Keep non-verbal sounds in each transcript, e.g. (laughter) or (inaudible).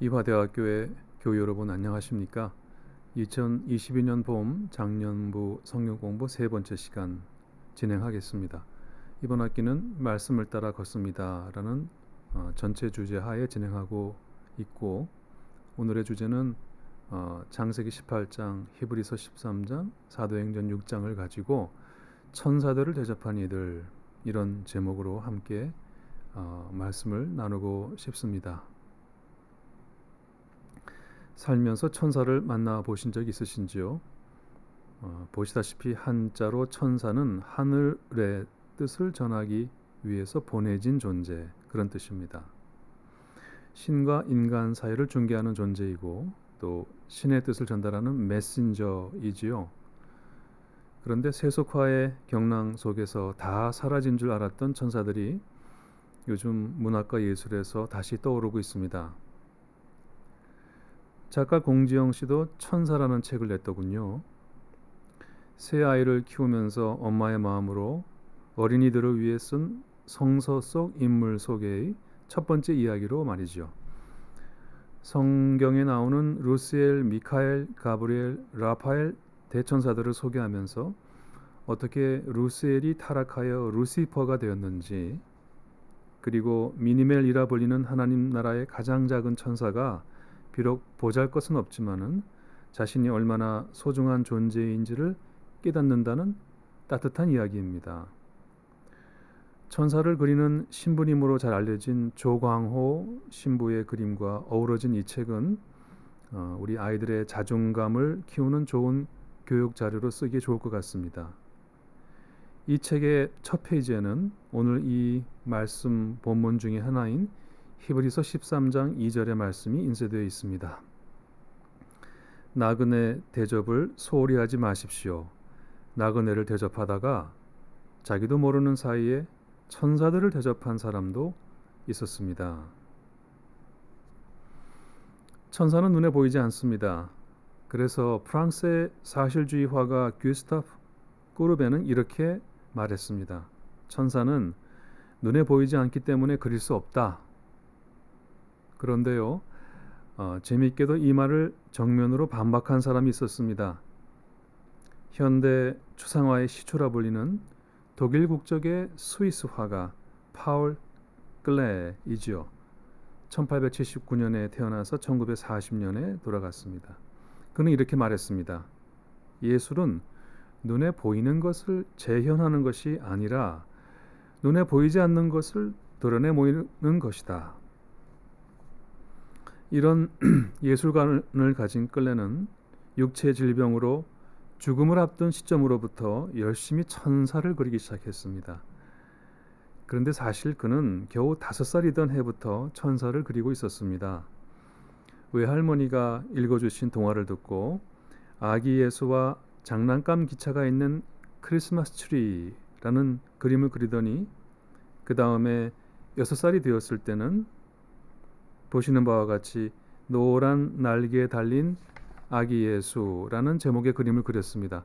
이화대학교의 교회 여러분 안녕하십니까? 2022년 봄 작년부 성경 공부 세 번째 시간 진행하겠습니다. 이번 학기는 말씀을 따라 걷습니다라는 어, 전체 주제 하에 진행하고 있고 오늘의 주제는 어, 장세기 18장, 히브리서 13장, 사도행전 6장을 가지고 천사들을 대접한 이들 이런 제목으로 함께 어, 말씀을 나누고 싶습니다. 살면서 천사를 만나 보신 적 있으신지요? 어, 보시다시피 한자로 천사는 하늘의 뜻을 전하기 위해서 보내진 존재 그런 뜻입니다. 신과 인간 사이를 중개하는 존재이고 또 신의 뜻을 전달하는 메신저이지요. 그런데 세속화의 경랑 속에서 다 사라진 줄 알았던 천사들이 요즘 문학과 예술에서 다시 떠오르고 있습니다. 작가 공지영 씨도 천사라는 책을 냈더군요. 새 아이를 키우면서 엄마의 마음으로 어린이들을 위해 쓴 성서 속 인물 소개의 첫 번째 이야기로 말이죠. 성경에 나오는 루시엘, 미카엘, 가브리엘, 라파엘 대천사들을 소개하면서 어떻게 루시엘이 타락하여 루시퍼가 되었는지 그리고 미니멜이라 불리는 하나님 나라의 가장 작은 천사가 비록 보잘 것은 없지만은 자신이 얼마나 소중한 존재인지를 깨닫는다는 따뜻한 이야기입니다. 천사를 그리는 신부님으로 잘 알려진 조광호 신부의 그림과 어우러진 이 책은 어, 우리 아이들의 자존감을 키우는 좋은 교육 자료로 쓰기 좋을 것 같습니다. 이 책의 첫 페이지에는 오늘 이 말씀 본문 중의 하나인 히브리서 13장 2절의 말씀이 인쇄되어 있습니다. 나그네 대접을 소홀히 하지 마십시오. 나그네를 대접하다가 자기도 모르는 사이에 천사들을 대접한 사람도 있었습니다. 천사는 눈에 보이지 않습니다. 그래서 프랑스의 사실주의 화가 규스타프 꾸르베는 이렇게 말했습니다. 천사는 눈에 보이지 않기 때문에 그릴 수 없다. 그런데요, 어, 재미있게도 이 말을 정면으로 반박한 사람이 있었습니다. 현대 추상화의 시초라 불리는 독일 국적의 스위스 화가 파울 글레이지요. 1879년에 태어나서 1940년에 돌아갔습니다. 그는 이렇게 말했습니다. 예술은 눈에 보이는 것을 재현하는 것이 아니라 눈에 보이지 않는 것을 드러내 보이는 것이다. 이런 (clears throat) 예술관을 가진 끌레는 육체 질병으로 죽음을 앞둔 시점으로부터 열심히 천사를 그리기 시작했습니다. 그런데 사실 그는 겨우 다섯 살이던 해부터 천사를 그리고 있었습니다. 외할머니가 읽어주신 동화를 듣고 아기 예수와 장난감 기차가 있는 크리스마스 트리라는 그림을 그리더니 그 다음에 여섯 살이 되었을 때는 보시는 바와 같이 노란 날개에 달린 아기 예수라는 제목의 그림을 그렸습니다.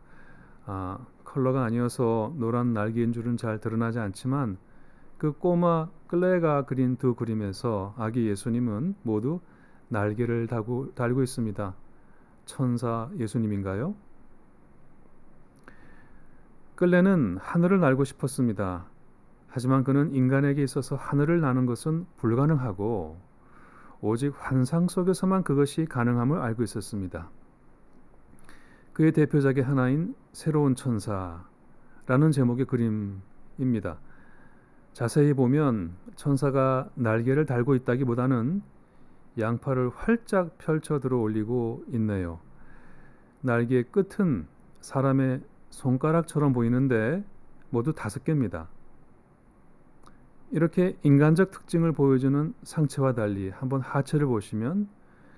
아, 컬러가 아니어서 노란 날개인 줄은 잘 드러나지 않지만 그 꼬마 클레가 그린 두 그림에서 아기 예수님은 모두 날개를 달고, 달고 있습니다. 천사 예수님인가요? 끌레는 하늘을 날고 싶었습니다. 하지만 그는 인간에게 있어서 하늘을 나는 것은 불가능하고 오직 환상 속에서만 그것이 가능함을 알고 있었습니다. 그의 대표작의 하나인 새로운 천사라는 제목의 그림입니다. 자세히 보면 천사가 날개를 달고 있다기보다는 양팔을 활짝 펼쳐 들어 올리고 있네요. 날개의 끝은 사람의 손가락처럼 보이는데 모두 다섯 개입니다. 이렇게 인간적 특징을 보여주는 상체와 달리 한번 하체를 보시면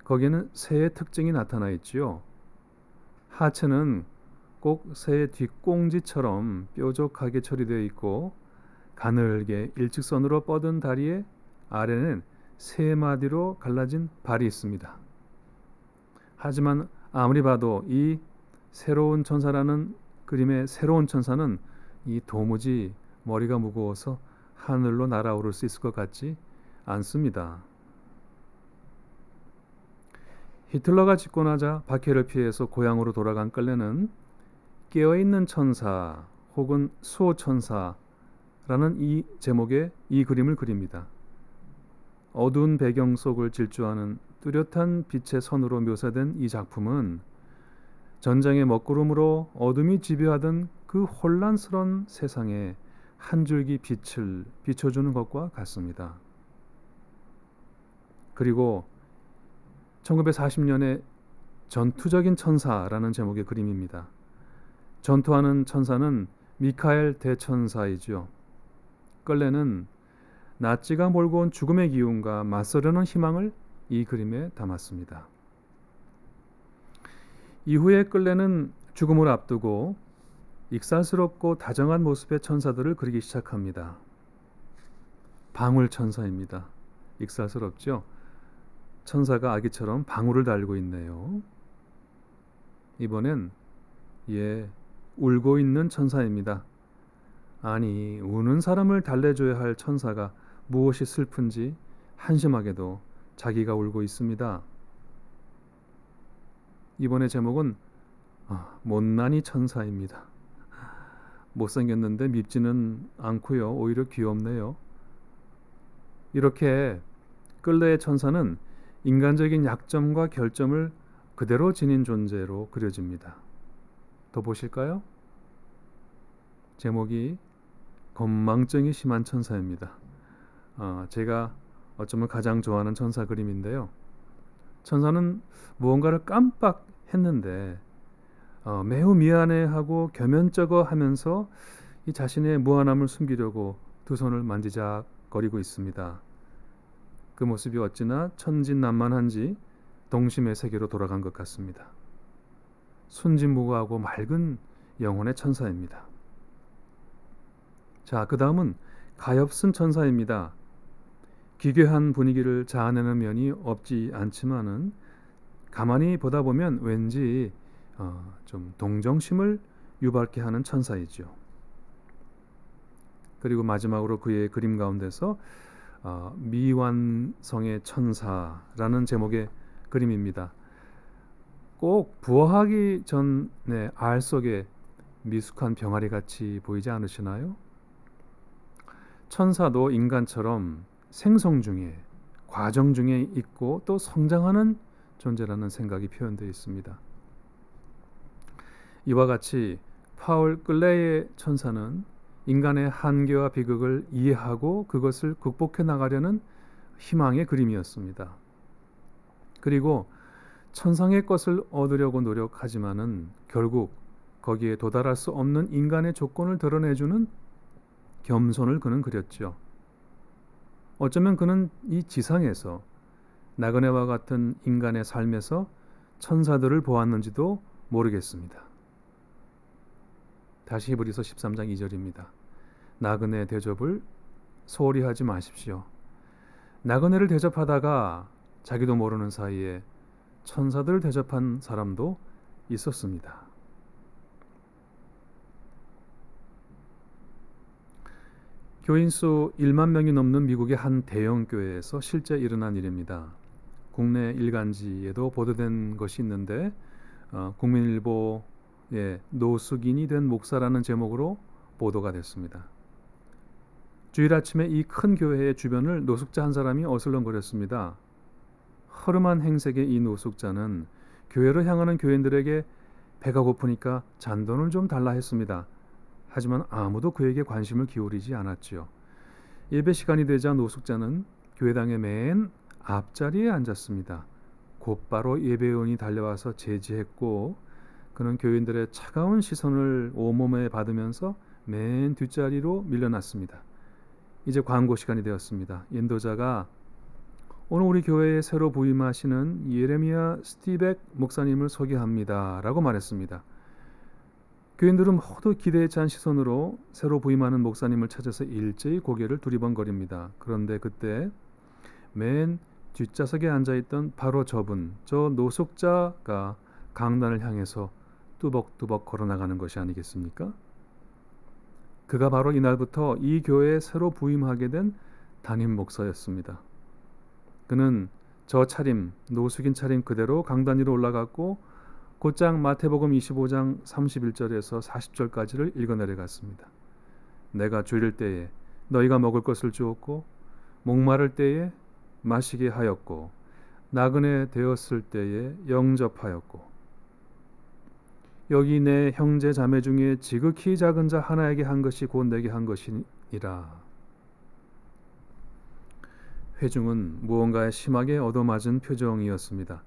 거기에는 새의 특징이 나타나 있지요. 하체는 꼭 새의 뒷꽁지처럼 뾰족하게 처리되어 있고 가늘게 일직선으로 뻗은 다리에 아래는 세 마디로 갈라진 발이 있습니다. 하지만 아무리 봐도 이 새로운 천사라는 그림의 새로운 천사는 이 도무지 머리가 무거워서 하늘로 날아오를 수 있을 것 같지 않습니다. 히틀러가 나자 박해를 피해서 고향으로 돌아간 끌레는 깨어있는 천사 혹은 수호 천사라는 이 제목의 이 그림을 그립니다. 어두운 배경 속을 질주하는 뚜렷한 빛의 선으로 묘사된 이 작품은 전쟁의 먹구름으로 어둠이 지배하던 그 혼란스러운 세상에 한 줄기 빛을 비춰주는 것과 같습니다. 그리고 1940년에 전투적인 천사라는 제목의 그림입니다. 전투하는 천사는 미카엘 대천사이죠. 끌레는 나치가 몰고 온 죽음의 기운과 맞서려는 희망을 이 그림에 담았습니다. 이후에 끌레는 죽음을 앞두고 익살스럽고 다정한 모습의 천사들을 그리기 시작합니다. 방울 천사입니다. 익살스럽죠? 천사가 아기처럼 방울을 달고 있네요. 이번엔 예, 울고 있는 천사입니다. 아니, 우는 사람을 달래줘야 할 천사가 무엇이 슬픈지 한심하게도 자기가 울고 있습니다. 이번의 제목은 아, 못난이 천사입니다. 못생겼는데 밉지는 않고요. 오히려 귀엽네요. 이렇게 끌레의 천사는 인간적인 약점과 결점을 그대로 지닌 존재로 그려집니다. 더 보실까요? 제목이 건망증이 심한 천사입니다. 어, 제가 어쩌면 가장 좋아하는 천사 그림인데요. 천사는 무언가를 깜빡 했는데 어, 매우 미안해하고 겸연쩍어하면서 이 자신의 무한함을 숨기려고 두 손을 만지작거리고 있습니다. 그 모습이 어찌나 천진난만한지 동심의 세계로 돌아간 것 같습니다. 순진무구하고 맑은 영혼의 천사입니다. 자, 그 다음은 가엾은 천사입니다. 기괴한 분위기를 자아내는 면이 없지 않지만은 가만히 보다 보면 왠지 어, 좀 동정심을 유발케 하는 천사이죠. 그리고 마지막으로 그의 그림 가운데서 어, 미완성의 천사라는 제목의 그림입니다. 꼭 부화하기 전에 알 속에 미숙한 병아리 같이 보이지 않으시나요? 천사도 인간처럼 생성 중에 과정 중에 있고 또 성장하는 존재라는 생각이 표현되어 있습니다. 이와 같이 파울 끌레의 천사는 인간의 한계와 비극을 이해하고 그것을 극복해 나가려는 희망의 그림이었습니다. 그리고 천상의 것을 얻으려고 노력하지만은 결국 거기에 도달할 수 없는 인간의 조건을 드러내주는 겸손을 그는 그렸죠. 어쩌면 그는 이 지상에서 나그네와 같은 인간의 삶에서 천사들을 보았는지도 모르겠습니다. 다시 히브리서 13장 2절입니다. 나그네 대접을 소홀히 하지 마십시오. 나그네를 대접하다가 자기도 모르는 사이에 천사들을 대접한 사람도 있었습니다. 교인 수 1만 명이 넘는 미국의 한 대형 교회에서 실제 일어난 일입니다. 국내 일간지에도 보도된 것이 있는데 어, 국민일보 예, 노숙인이 된 목사라는 제목으로 보도가 됐습니다. 주일 아침에 이 큰 교회의 주변을 노숙자 한 사람이 어슬렁거렸습니다. 허름한 행색의 이 노숙자는 교회로 향하는 교인들에게 배가 고프니까 잔돈을 좀 달라 했습니다. 하지만 아무도 그에게 관심을 기울이지 않았지요. 예배 시간이 되자 노숙자는 교회당의 맨 앞자리에 앉았습니다. 곧바로 예배원이 달려와서 제지했고 그는 교인들의 차가운 시선을 온몸에 받으면서 맨 뒷자리로 밀려났습니다. 이제 광고 시간이 되었습니다. 인도자가 오늘 우리 교회에 새로 부임하시는 예레미야 스티백 목사님을 소개합니다 라고 말했습니다. 교인들은 모두 기대에 찬 시선으로 새로 부임하는 목사님을 찾아서 일제히 고개를 두리번거립니다. 그런데 그때 맨 뒷좌석에 앉아있던 바로 저분, 저 노숙자가 강단을 향해서 뚜벅뚜벅 걸어나가는 것이 아니겠습니까? 그가 바로 이날부터 이 교회에 새로 부임하게 된 담임 목사였습니다. 그는 저 차림 노숙인 차림 그대로 강단 위로 올라갔고 곧장 마태복음 25장 31절에서 40절까지를 읽어 내려갔습니다. 내가 줄일 때에 너희가 먹을 것을 주었고 목마를 때에 마시게 하였고 나그네 되었을 때에 영접하였고 여기 내 형제 자매 중에 지극히 작은 자 하나에게 한 것이 곧 내게 한 것이니라. 회중은 무언가에 심하게 얻어맞은 표정이었습니다.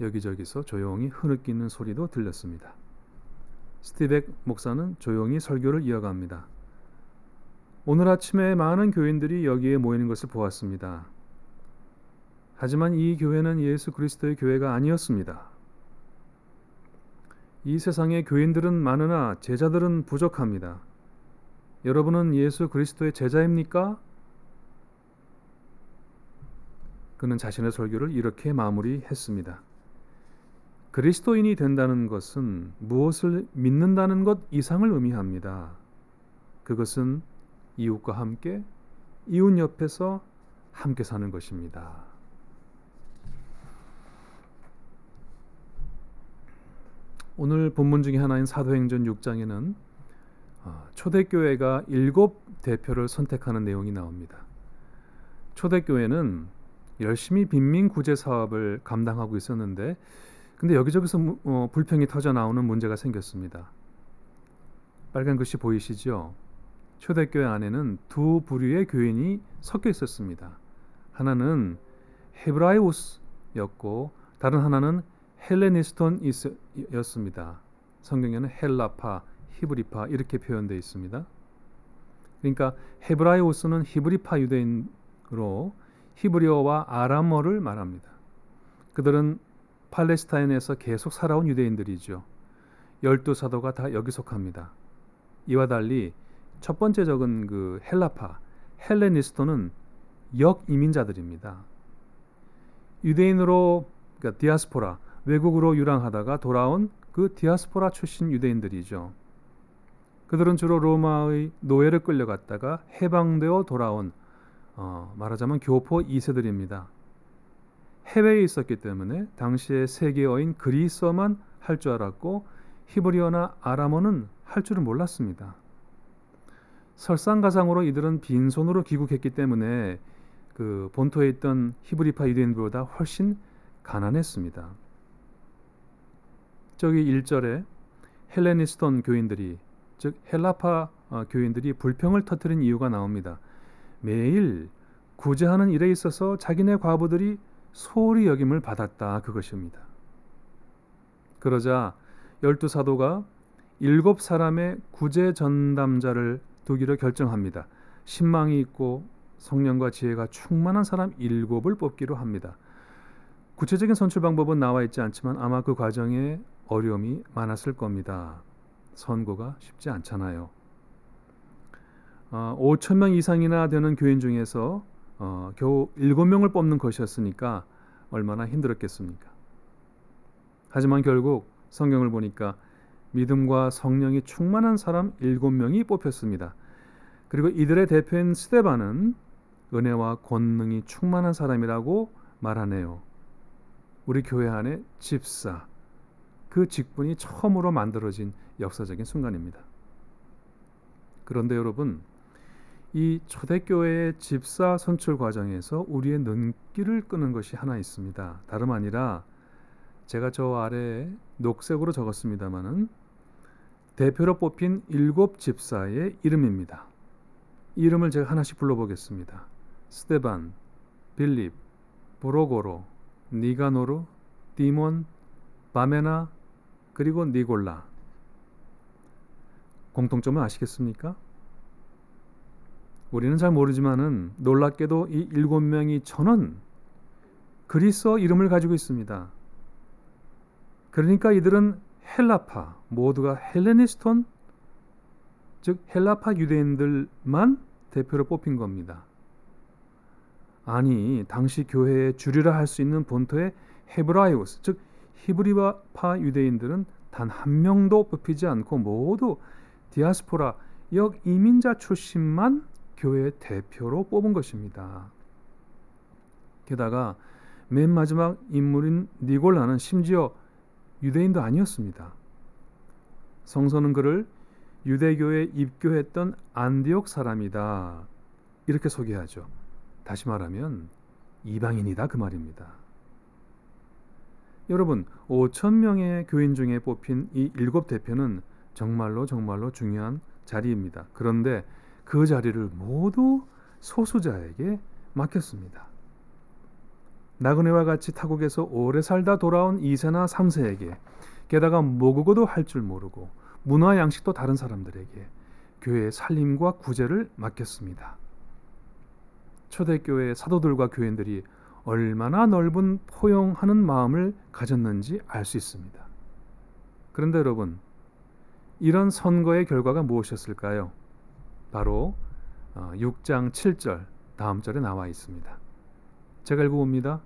여기저기서 조용히 흐느끼는 소리도 들렸습니다. 스티벡 목사는 조용히 설교를 이어갑니다. 오늘 아침에 많은 교인들이 여기에 모이는 것을 보았습니다. 하지만 이 교회는 예수 그리스도의 교회가 아니었습니다. 이 세상에 교인들은 많으나 제자들은 부족합니다. 여러분은 예수 그리스도의 제자입니까? 그는 자신의 설교를 이렇게 마무리했습니다. 그리스도인이 된다는 것은 무엇을 믿는다는 것 이상을 의미합니다. 그것은 이웃과 함께 이웃 옆에서 함께 사는 것입니다. 오늘 본문 중에 하나인 사도행전 6장에는 어, 초대교회가 일곱 대표를 선택하는 내용이 나옵니다. 초대교회는 열심히 빈민 구제 사업을 감당하고 있었는데 근데 여기저기서 어, 불평이 터져 나오는 문제가 생겼습니다. 빨간 글씨 보이시죠? 초대교회 안에는 두 부류의 교인이 섞여 있었습니다. 하나는 헤브라이우스였고 다른 하나는 헬레니스톤이었습니다. 성경에는 헬라파, 히브리파 이렇게 표현되어 있습니다. 그러니까 헤브라이우스는 히브리파 유대인으로 히브리어와 아람어를 말합니다. 그들은 팔레스타인에서 계속 살아온 유대인들이죠. 열두 사도가 다 여기 속합니다. 이와 달리 첫 번째 적은 그 헬라파, 헬레니스토는 역이민자들입니다. 유대인으로 그러니까 디아스포라, 외국으로 유랑하다가 돌아온 그 디아스포라 출신 유대인들이죠. 그들은 주로 로마의 노예를 끌려갔다가 해방되어 돌아온 어, 말하자면 교포 2세들입니다. 해외에 있었기 때문에 당시의 세계어인 그리스어만 할 줄 알았고 히브리어나 아람어는 할 줄을 몰랐습니다. 설상가상으로 이들은 빈손으로 귀국했기 때문에 그 본토에 있던 히브리파 유대인들보다 훨씬 가난했습니다. 저기 1절에 헬레니스톤 교인들이 즉 헬라파 어, 교인들이 불평을 터뜨린 이유가 나옵니다. 매일 구제하는 일에 있어서 자기네 과부들이 소홀히 여김을 받았다 그것입니다. 그러자 열두 사도가 일곱 사람의 구제 전담자를 두기로 결정합니다. 신망이 있고 성령과 지혜가 충만한 사람 일곱을 뽑기로 합니다. 구체적인 선출 방법은 나와 있지 않지만 아마 그 과정에 어려움이 많았을 겁니다. 선고가 쉽지 않잖아요. 어, 5천 명 이상이나 되는 교인 중에서 어, 겨우 7명을 뽑는 것이었으니까 얼마나 힘들었겠습니까? 하지만 결국 성경을 보니까 믿음과 성령이 충만한 사람 7명이 뽑혔습니다. 그리고 이들의 대표인 스테반은 은혜와 권능이 충만한 사람이라고 말하네요. 우리 교회 안에 집사, 그 직분이 처음으로 만들어진 역사적인 순간입니다. 그런데 여러분, 이 초대교회의 집사 선출 과정에서 우리의 눈길을 끄는 것이 하나 있습니다. 다름 아니라 제가 저 아래에 녹색으로 적었습니다마는 대표로 뽑힌 일곱 집사의 이름입니다. 이름을 제가 하나씩 불러보겠습니다. 스테반, 빌립, 브로고로, 니가노르, 디몬, 바메나, 그리고 니골라. 공통점을 아시겠습니까? 우리는 잘 모르지만은 놀랍게도 이 일곱 명이 전원 그리스어 이름을 가지고 있습니다. 그러니까 이들은 헬라파 모두가 헬레니스톤 즉 헬라파 유대인들만 대표로 뽑힌 겁니다. 아니 당시 교회의 주류라 할 수 있는 본토의 헤브라이오스 즉 히브리파 유대인들은 단 한 명도 뽑히지 않고 모두 디아스포라 역 이민자 출신만 교회 대표로 뽑은 것입니다. 게다가 맨 마지막 인물인 니골라는 심지어 유대인도 아니었습니다. 성서는 그를 유대교에 입교했던 안디옥 사람이다. 이렇게 소개하죠. 다시 말하면 이방인이다 그 말입니다. 여러분, 5천 명의 교인 중에 뽑힌 이 일곱 대표는 정말로 정말로 중요한 자리입니다. 그런데 그 자리를 모두 소수자에게 맡겼습니다. 나그네와 같이 타국에서 오래 살다 돌아온 2세나 3세에게 게다가 모국어도 할 줄 모르고 문화 양식도 다른 사람들에게 교회의 살림과 구제를 맡겼습니다. 초대교회 사도들과 교인들이 얼마나 넓은 포용하는 마음을 가졌는지 알 수 있습니다. 그런데 여러분, 이런 선거의 결과가 무엇이었을까요? 바로 6장 어, 7절 다음 절에 나와 있습니다. 제가 읽어봅니다.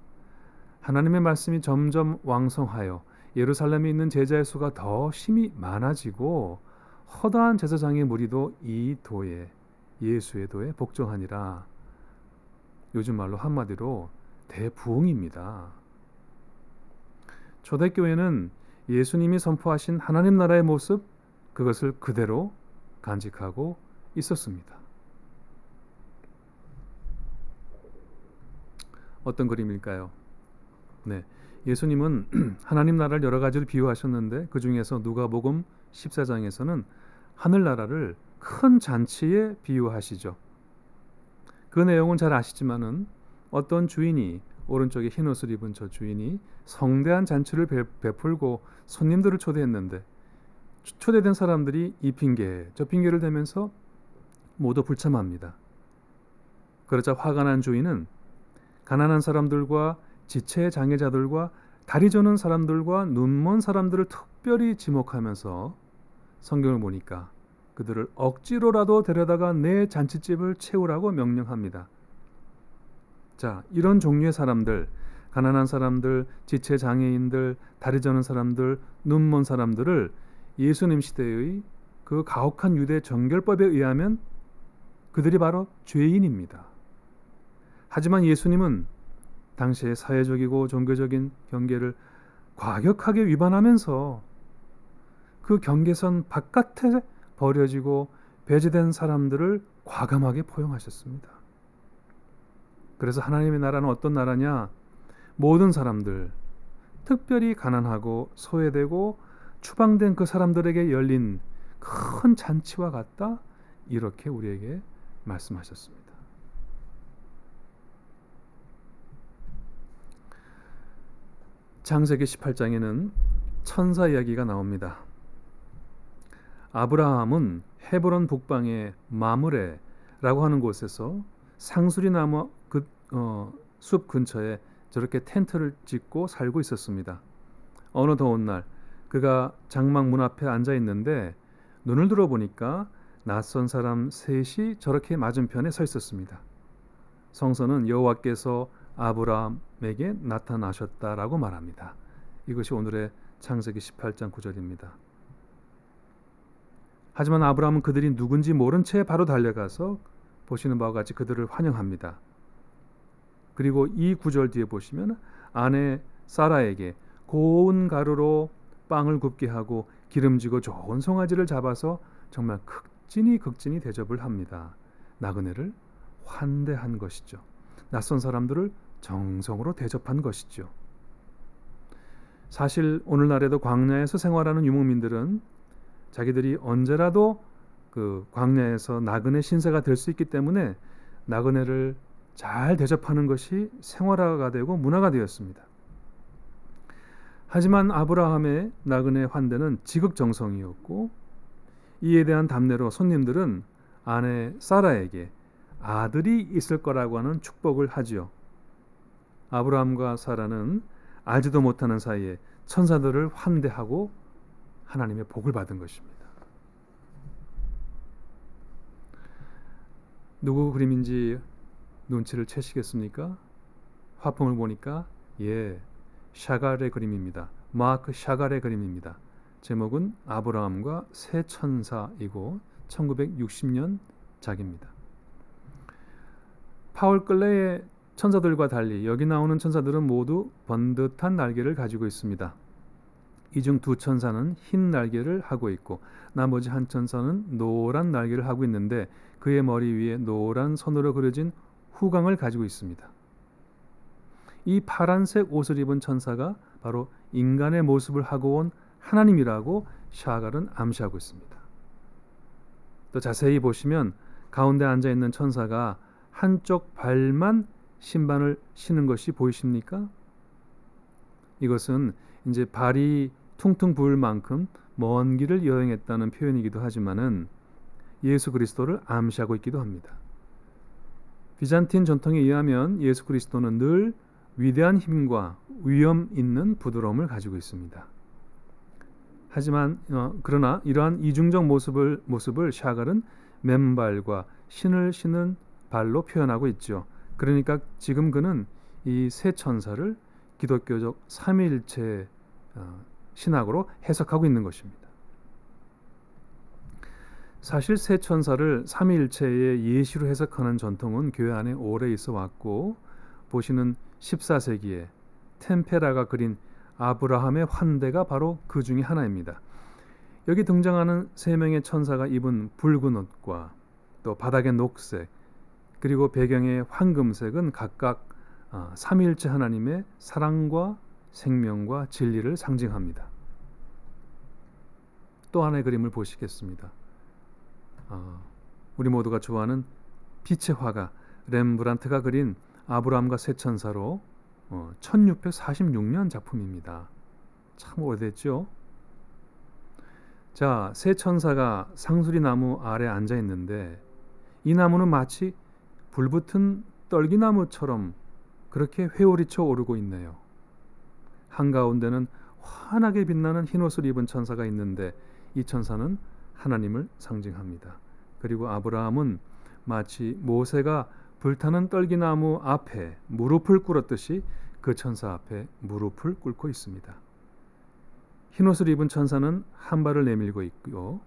하나님의 말씀이 점점 왕성하여 예루살렘에 있는 제자의 수가 더 심히 많아지고 허다한 제사장의 무리도 이 도에 예수의 도에 복종하니라. 요즘 말로 한마디로 대부흥입니다. 초대교회는 예수님이 선포하신 하나님 나라의 모습 그것을 그대로 간직하고 있었습니다. 어떤 그림일까요? 네. 예수님은 (clears throat) 하나님 나라를 여러 가지로 비유하셨는데 그 중에서 누가복음 14장에서는 하늘 나라를 큰 잔치에 비유하시죠. 그 내용은 잘 아시지만은 어떤 주인이 오른쪽에 흰 옷을 입은 저 주인이 성대한 잔치를 베풀고 손님들을 초대했는데 초대된 사람들이 이 핑계 저 핑계를 대면서 모두 불참합니다. 그러자 화가 난 주인은 가난한 사람들과 지체 장애자들과 다리 저는 사람들과 눈먼 사람들을 특별히 지목하면서 성경을 보니까 그들을 억지로라도 데려다가 내 잔치집을 채우라고 명령합니다. 자, 이런 종류의 사람들, 가난한 사람들, 지체 장애인들, 다리 저는 사람들, 눈먼 사람들을 예수님 시대의 그 가혹한 유대 정결법에 의하면 그들이 바로 죄인입니다. 하지만 예수님은 당시의 사회적이고 종교적인 경계를 과격하게 위반하면서 그 경계선 바깥에 버려지고 배제된 사람들을 과감하게 포용하셨습니다. 그래서 하나님의 나라는 어떤 나라냐? 모든 사람들, 특별히 가난하고 소외되고 추방된 그 사람들에게 열린 큰 잔치와 같다. 이렇게 우리에게 말씀하셨습니다. 창세기 18장에는 천사 이야기가 나옵니다. 아브라함은 헤브론 북방의 마므레라고 하는 곳에서 상수리 나무 그, 어, 숲 근처에 저렇게 텐트를 짓고 살고 있었습니다. 어느 더운 날 그가 장막 문 앞에 앉아 있는데 눈을 들어 보니까 낯선 사람 셋이 저렇게 맞은편에 서 있었습니다. 성서는 여호와께서 아브라함에게 나타나셨다라고 말합니다. 이것이 오늘의 창세기 18장 9절입니다. 하지만 아브라함은 그들이 누군지 모른 채 바로 달려가서 보시는 바와 같이 그들을 환영합니다. 그리고 이 구절 뒤에 보시면 아내 사라에게 고운 가루로 빵을 굽게 하고 기름지고 좋은 송아지를 잡아서 정말 극진히 극진히 대접을 합니다. 나그네를 환대한 것이죠. 낯선 사람들을 정성으로 대접한 것이죠. 사실 오늘날에도 광야에서 생활하는 유목민들은 자기들이 언제라도 그 광야에서 나그네 신세가 될 수 있기 때문에 나그네를 잘 대접하는 것이 생활화가 되고 문화가 되었습니다. 하지만 아브라함의 나그네 환대는 지극정성이었고 이에 대한 답례로 손님들은 아내 사라에게 아들이 있을 거라고 하는 축복을 하지요. 아브라함과 사라는 알지도 못하는 사이에 천사들을 환대하고 하나님의 복을 받은 것입니다. 누구 그림인지 눈치를 채시겠습니까? 화풍을 보니까 예, 샤갈의 그림입니다. 마크 샤갈의 그림입니다. 제목은 아브라함과 새 천사이고 1960년 작입니다. 파울 끌레의 천사들과 달리 여기 나오는 천사들은 모두 번듯한 날개를 가지고 있습니다. 이 중 두 천사는 흰 날개를 하고 있고 나머지 한 천사는 노란 날개를 하고 있는데 그의 머리 위에 노란 선으로 그려진 후광을 가지고 있습니다. 이 파란색 옷을 입은 천사가 바로 인간의 모습을 하고 온 하나님이라고 샤갈은 암시하고 있습니다. 또 자세히 보시면 가운데 앉아 있는 천사가 한쪽 발만 신반을 신은 것이 보이십니까? 이것은 이제 발이 퉁퉁 부을 만큼 먼 길을 여행했다는 표현이기도 하지만은 예수 그리스도를 암시하고 있기도 합니다. 비잔틴 전통에 의하면 예수 그리스도는 늘 위대한 힘과 위험 있는 부드러움을 가지고 있습니다. 하지만 어, 그러나 이러한 이중적 모습을 모습을 샤갈은 맨발과 신을 신은 발로 표현하고 있죠. 그러니까 지금 그는 이 세 천사를 기독교적 삼위일체 어, 신학으로 해석하고 있는 것입니다. 사실 세 천사를 삼위일체의 예시로 해석하는 전통은 교회 안에 오래 있어 왔고 보시는 14세기에 템페라가 그린 아브라함의 환대가 바로 그 중에 하나입니다. 여기 등장하는 세 명의 천사가 입은 붉은 옷과 또 바닥의 녹색 그리고 배경의 황금색은 각각 아, 삼위일체 하나님의 사랑과 생명과 진리를 상징합니다. 또 하나의 그림을 보시겠습니다. 아, 우리 모두가 좋아하는 빛의 화가 렘브란트가 그린 아브라함과 세 천사로 1646년 어, 작품입니다. 참 오래됐죠? 자, 세 천사가 상수리 나무 아래 앉아 있는데 이 나무는 마치 불붙은 떨기나무처럼 그렇게 회오리쳐 오르고 있네요. 한가운데는 환하게 빛나는 흰 옷을 입은 천사가 있는데 이 천사는 하나님을 상징합니다. 그리고 아브라함은 마치 모세가 불타는 떨기나무 앞에 무릎을 꿇었듯이 그 천사 앞에 무릎을 꿇고 있습니다. 흰옷을 입은 천사는 한 발을 내밀고 있고요.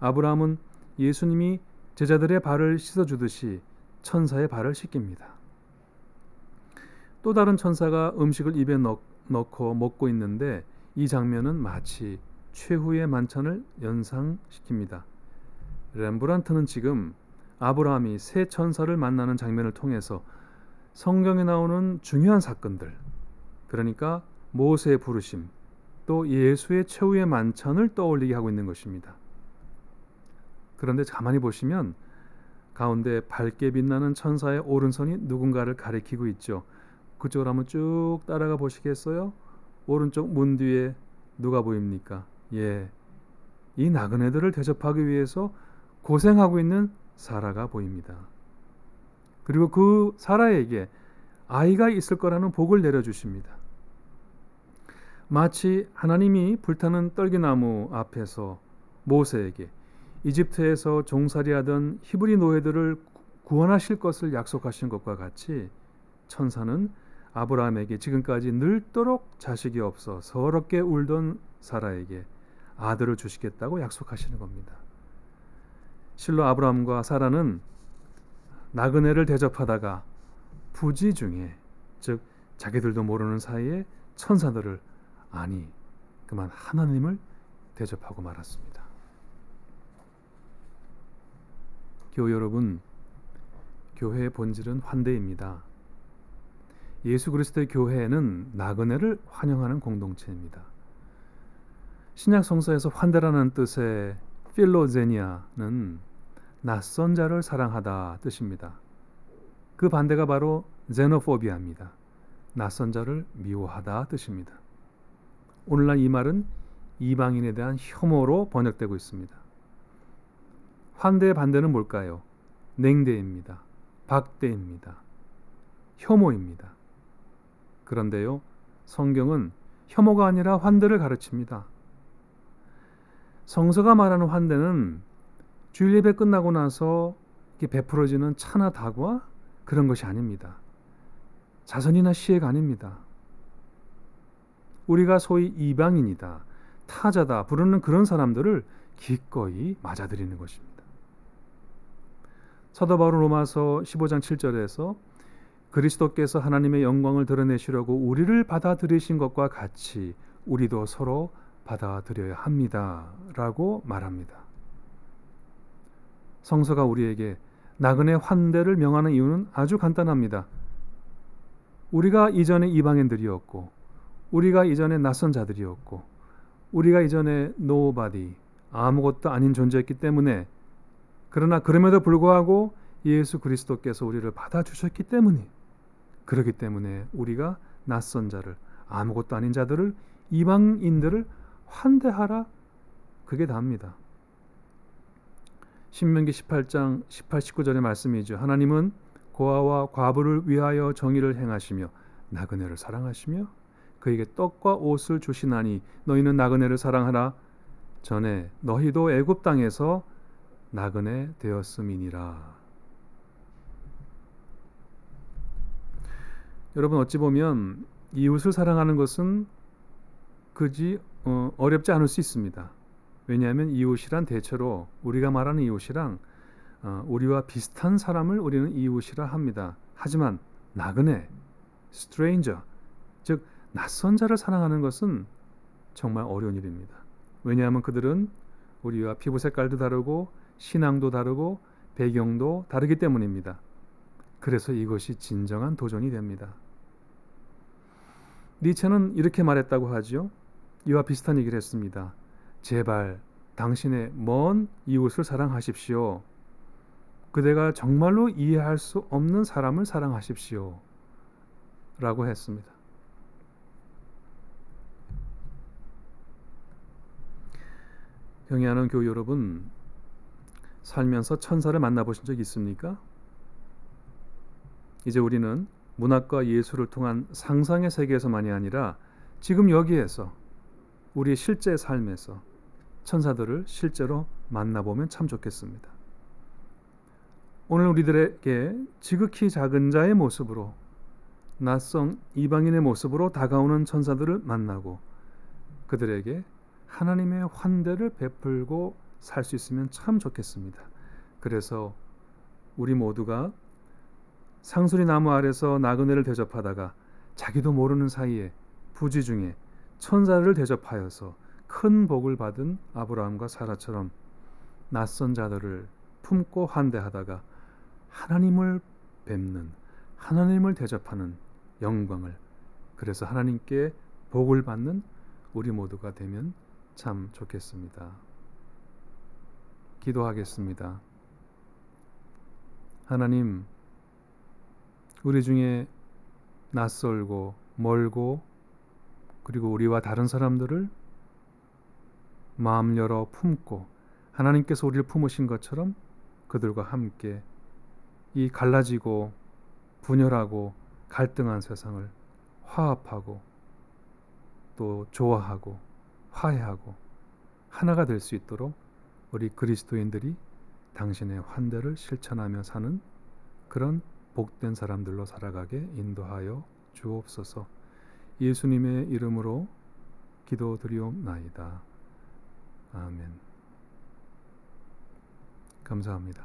아브라함은 예수님이 제자들의 발을 씻어주듯이 천사의 발을 씻깁니다. 또 다른 천사가 음식을 입에 넣, 넣고 먹고 있는데 이 장면은 마치 최후의 만찬을 연상시킵니다. 렘브란트는 지금 아브라함이 새 천사를 만나는 장면을 통해서 성경에 나오는 중요한 사건들, 그러니까 모세의 부르심, 또 예수의 최후의 만찬을 떠올리게 하고 있는 것입니다. 그런데 가만히 보시면 가운데 밝게 빛나는 천사의 오른손이 누군가를 가리키고 있죠. 그쪽으로 한번 쭉 따라가 보시겠어요? 오른쪽 문 뒤에 누가 보입니까? 예. 이 나그네들을 대접하기 위해서 고생하고 있는 사라가 보입니다. 그리고 그 사라에게 아이가 있을 거라는 복을 내려주십니다. 마치 하나님이 불타는 떨기나무 앞에서 모세에게 이집트에서 종살이하던 히브리 노예들을 구원하실 것을 약속하신 것과 같이 천사는 아브라함에게 지금까지 늘도록 자식이 없어 서럽게 울던 사라에게 아들을 주시겠다고 약속하시는 겁니다. 실로 아브라함과 사라는 나그네를 대접하다가 부지 중에 즉 자기들도 모르는 사이에 천사들을 아니 그만 하나님을 대접하고 말았습니다. 교회 여러분, 교회의 본질은 환대입니다. 예수 그리스도의 교회는 나그네를 환영하는 공동체입니다. 신약 성서에서 환대라는 뜻의 필로제니아는 낯선 자를 사랑하다 뜻입니다. 그 반대가 바로 제노포비아입니다. 낯선 자를 미워하다 뜻입니다. 오늘날 이 말은 이방인에 대한 혐오로 번역되고 있습니다. 환대의 반대는 뭘까요? 냉대입니다. 박대입니다. 혐오입니다. 그런데요, 성경은 혐오가 아니라 환대를 가르칩니다. 성서가 말하는 환대는 주일 예배 끝나고 나서 베풀어지는 차나 다과 그런 것이 아닙니다. 자선이나 시혜가 아닙니다. 우리가 소위 이방인이다, 타자다 부르는 그런 사람들을 기꺼이 맞아들이는 것입니다. 사도 바울 로마서 15장 7절에서 그리스도께서 하나님의 영광을 드러내시려고 우리를 받아들이신 것과 같이 우리도 서로 받아들여야 합니다 라고 말합니다. 성서가 우리에게 나그네 환대를 명하는 이유는 아주 간단합니다. 우리가 이전에 이방인들이었고 우리가 이전에 낯선 자들이었고 우리가 이전에 노바디 아무것도 아닌 존재였기 때문에 그러나 그럼에도 불구하고 예수 그리스도께서 우리를 받아주셨기 때문에 그렇기 때문에 우리가 낯선 자를 아무것도 아닌 자들을 이방인들을 환대하라 그게 다입니다. 신명기 18장 18, 19절의 말씀이죠. 하나님은 고아와 과부를 위하여 정의를 행하시며 나그네를 사랑하시며 그에게 떡과 옷을 주시나니 너희는 나그네를 사랑하라 전에 너희도 애굽 땅에서 나그네 되었음이니라. 여러분 어찌 보면 이웃을 사랑하는 것은 그지 어, 어렵지 않을 수 있습니다. 왜냐하면 이웃이란 대체로 우리가 말하는 이웃이랑 어, 우리와 비슷한 사람을 우리는 이웃이라 합니다. 하지만 나그네, stranger, 즉 낯선 자를 사랑하는 것은 정말 어려운 일입니다. 왜냐하면 그들은 우리와 피부 색깔도 다르고 신앙도 다르고 배경도 다르기 때문입니다. 그래서 이것이 진정한 도전이 됩니다. 니체는 이렇게 말했다고 하지요. 이와 비슷한 얘기를 했습니다. 제발 당신의 먼 이웃을 사랑하십시오. 그대가 정말로 이해할 수 없는 사람을 사랑하십시오. 라고 했습니다. 경애하는 교우 여러분, 살면서 천사를 만나보신 적 있습니까? 이제 우리는 문학과 예술을 통한 상상의 세계에서만이 아니라 지금 여기에서 우리 실제 삶에서 천사들을 실제로 만나보면 참 좋겠습니다. 오늘 우리들에게 지극히 작은 자의 모습으로 낯선 이방인의 모습으로 다가오는 천사들을 만나고 그들에게 하나님의 환대를 베풀고 살 수 있으면 참 좋겠습니다. 그래서 우리 모두가 상수리 나무 아래서 나그네를 대접하다가 자기도 모르는 사이에 부지 중에 천사를 대접하여서 큰 복을 받은 아브라함과 사라처럼 낯선 자들을 품고 환대하다가 하나님을 뵙는 하나님을 대접하는 영광을 그래서 하나님께 복을 받는 우리 모두가 되면 참 좋겠습니다. 기도하겠습니다. 하나님, 우리 중에 낯설고 멀고 그리고 우리와 다른 사람들을 마음 열어 품고 하나님께서 우리를 품으신 것처럼 그들과 함께 이 갈라지고 분열하고 갈등한 세상을 화합하고 또 좋아하고 화해하고 하나가 될 수 있도록 우리 그리스도인들이 당신의 환대를 실천하며 사는 그런 복된 사람들로 살아가게 인도하여 주옵소서. 예수님의 이름으로 기도드리옵나이다. 아멘. 감사합니다.